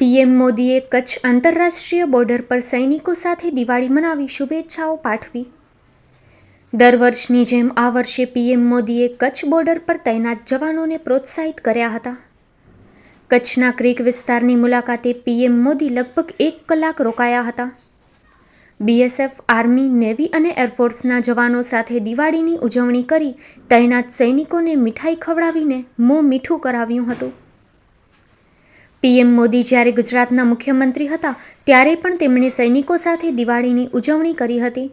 PM મોદીએ કચ્છ આંતરરાષ્ટ્રીય border પર સૈનિકો સાથે દિવાળી મનાવી શુભેચ્છાઓ પાઠવી. દર વર્ષની જેમ આ વર્ષે પીએમ મોદીએ કચ્છ બોર્ડર પર તૈનાત જવાનોને પ્રોત્સાહિત કર્યા હતા. કચ્છના ક્રીક વિસ્તારની મુલાકાતે પીએમ મોદી લગભગ એક કલાક રોકાયા હતા. બીએસએફ, આર્મી, નેવી અને એરફોર્સના જવાનો સાથે દિવાળીની ઉજવણી કરી તૈનાત સૈનિકોને મીઠાઈ ખવડાવીને મોં મીઠું કરાવ્યું હતું. પીએમ મોદી જ્યારે ગુજરાતના મુખ્યમંત્રી હતા, ત્યારે પણ તેમણે સૈનિકો સાથે દિવાળીની ઉજવણી કરી હતી.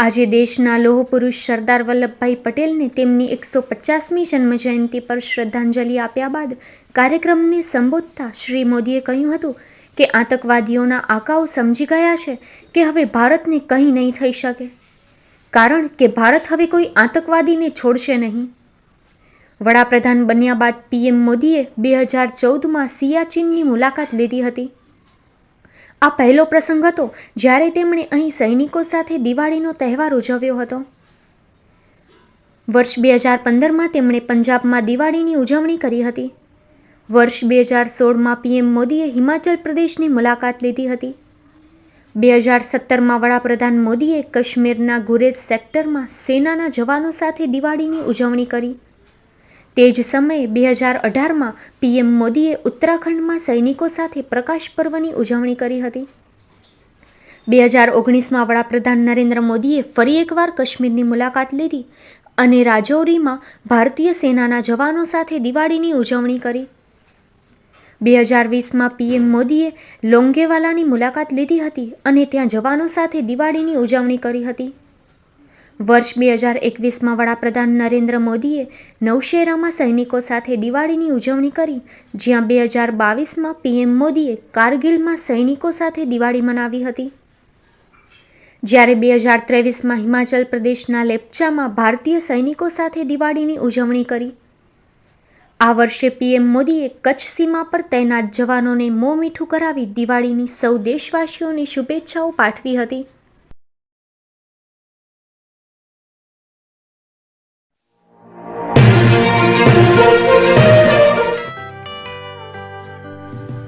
આજે દેશના લોહ પુરુષ સરદાર વલ્લભભાઈ પટેલને તેમની એકસો પચાસમી જન્મજયંતિ પર શ્રદ્ધાંજલિ આપ્યા બાદ કાર્યક્રમને સંબોધતા શ્રી મોદીએ કહ્યું હતું કે આતંકવાદીઓના આકાઓ સમજી ગયા છે કે હવે ભારતને કંઈ નહીં થઈ શકે. કારણ કે ભારત હવે કોઈ આતંકવાદીને છોડશે નહીં. વડાપ્રધાન બન્યા બાદ પીએમ મોદીએ બે હજાર ચૌદમાં સિયાચીનની મુલાકાત લીધી હતી. આ પહેલો પ્રસંગ હતો જ્યારે તેમણે અહીં સૈનિકો સાથે દિવાળીનો તહેવાર ઉજવ્યો હતો. વર્ષ બે હજાર પંદરમાં તેમણે પંજાબમાં દિવાળીની ઉજવણી કરી હતી. વર્ષ બે હજાર સોળમાં પીએમ મોદીએ હિમાચલ પ્રદેશની મુલાકાત લીધી હતી. બે હજાર સત્તરમાં વડાપ્રધાન મોદીએ કાશ્મીરના ગુરેજ સેક્ટરમાં સેનાના જવાનો સાથે દિવાળીની ઉજવણી કરી. તે જ સમયે બે હજાર અઢારમાં પીએમ મોદીએ ઉત્તરાખંડમાં સૈનિકો સાથે પ્રકાશ પર્વની ઉજવણી કરી હતી. બે હજાર ઓગણીસમાં વડાપ્રધાન નરેન્દ્ર મોદીએ ફરી એકવાર કાશ્મીરની મુલાકાત લીધી અને રાજૌરીમાં ભારતીય સેનાના જવાનો સાથે દિવાળીની ઉજવણી કરી. બે હજાર વીસમાં પીએમ મોદીએ લોંગેવાલાની મુલાકાત લીધી હતી અને ત્યાં જવાનો સાથે દિવાળીની ઉજવણી કરી હતી. વર્ષ બે હજાર એકવીસમાં વડાપ્રધાન નરેન્દ્ર મોદીએ નૌશેરામાં સૈનિકો સાથે દિવાળીની ઉજવણી કરી, જ્યાં બે હજાર બાવીસમાં પીએમ મોદીએ કારગિલમાં સૈનિકો સાથે દિવાળી મનાવી હતી. જ્યારે બે હજાર ત્રેવીસમાં હિમાચલ પ્રદેશના લેપ્ચામાં ભારતીય સૈનિકો સાથે દિવાળીની ઉજવણી કરી. આ વર્ષે પીએમ મોદીએ કચ્છ સીમા પર તૈનાત જવાનોને મોં મીઠું કરાવી દિવાળીની સૌ દેશવાસીઓને શુભેચ્છાઓ પાઠવી હતી.